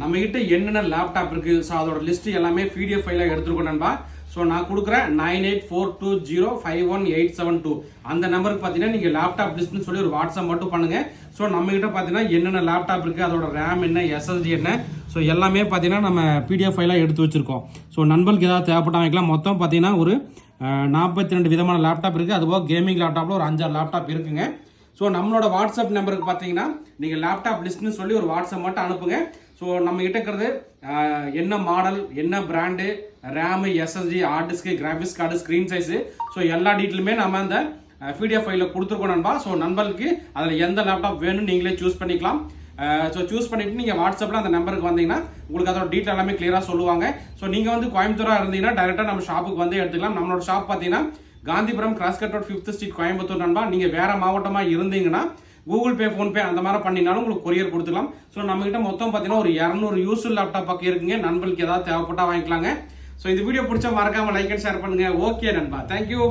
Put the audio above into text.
நம்மகிட்ட என்னென்ன லேப்டாப் இருக்கு? ஸோ அதோட லிஸ்ட் எல்லாமே பிடிஎஃப் ஃபைலாக எடுத்துருக்கோம் நண்பா. ஸோ நான் கொடுக்குறேன் nine eight four two zero five one eight seven two அந்த நம்பருக்கு பார்த்தீங்கன்னா நீங்கள் லேப்டாப் லிஸ்ட்னு சொல்லி ஒரு வாட்ஸ்அப் மட்டும் பண்ணுங்கள் ஸோ நம்மகிட்ட பார்த்தீங்கன்னா என்னென்ன லேப்டாப் இருக்குது அதோட ரேம் என்ன எஸ்எஸ்டி என்ன? ஸோ எல்லாமே பார்த்தீங்கன்னா நம்ம பிடிஎஃப் ஃபைலாக எடுத்து வச்சிருக்கோம். ஸோ நண்பர்களுக்கு ஏதாவது தேவைப்பட்ட வாங்கிக்கலாம். மொத்தம் பார்த்தீங்கன்னா ஒரு நாற்பத்தி ரெண்டு விதமான லேப்டாப் இருக்குது அதுபோக கேமிங் லேப்டாப்பில் ஒரு அஞ்சாறு லேப்டாப் இருக்குங்க. ஸோ நம்மளோட வாட்ஸ்அப் நம்பருக்கு பார்த்தீங்கன்னா நீங்கள் லேப்டாப் லிஸ்ட்னு சொல்லி ஒரு வாட்ஸ்அப் மட்டும் அனுப்புங்க. ஸோ நம்ம கிட்ட இருக்கிறது என்ன மாடல் என்ன brand RAM SSD hard disk graphics card screen size so எல்லா டீட்டெயிலுமே நம்ம அந்த பிடிஎஃப் ஃபைலில் கொடுத்துருக்கோம் நண்பா. ஸோ நண்பர்களுக்கு அதில் எந்த லேப்டாப் வேணும்னு நீங்களே சூஸ் பண்ணிக்கலாம். ஸோ சூஸ் பண்ணிட்டு நீங்கள் வாட்ஸ்அப்பில் அந்த நம்பருக்கு வந்தீங்கன்னா உங்களுக்கு அதோட டீட்டெயில் எல்லாமே கிளியராக சொல்லுவாங்க. ஸோ நீங்கள் வந்து கோயம்புத்தூராக இருந்தீங்கன்னா டேரெக்டாக நம்ம ஷாப்புக்கு வந்து எடுத்துக்கலாம். நம்மளோட ஷாப் பார்த்தீங்கன்னா Gandhipuram cross cut road fifth street Coimbatore நண்பா நீங்கள் வேறு மாவட்டமாக இருந்தீங்கன்னா கூகுள் பே ஃபோன்பே அந்த மாதிரி பண்ணினாலும் உங்களுக்கு கொரியர் கொடுத்துக்கலாம் ஸோ நம்மகிட்ட மொத்தம் பார்த்தீங்கன்னா ஒரு இரநூறு யூஸ்ஃபுல் லேப்டாப் பக்கம் இருக்குங்க. நண்பர்களுக்கு ஏதாவது தேவைப்பட்டா வாங்கிக்கலாங்க. ஸோ இந்த வீடியோ பிடிச்சா மறக்காமல் லைக் அண்ட் ஷேர் பண்ணுங்க. ஓகே நண்பா. Thank you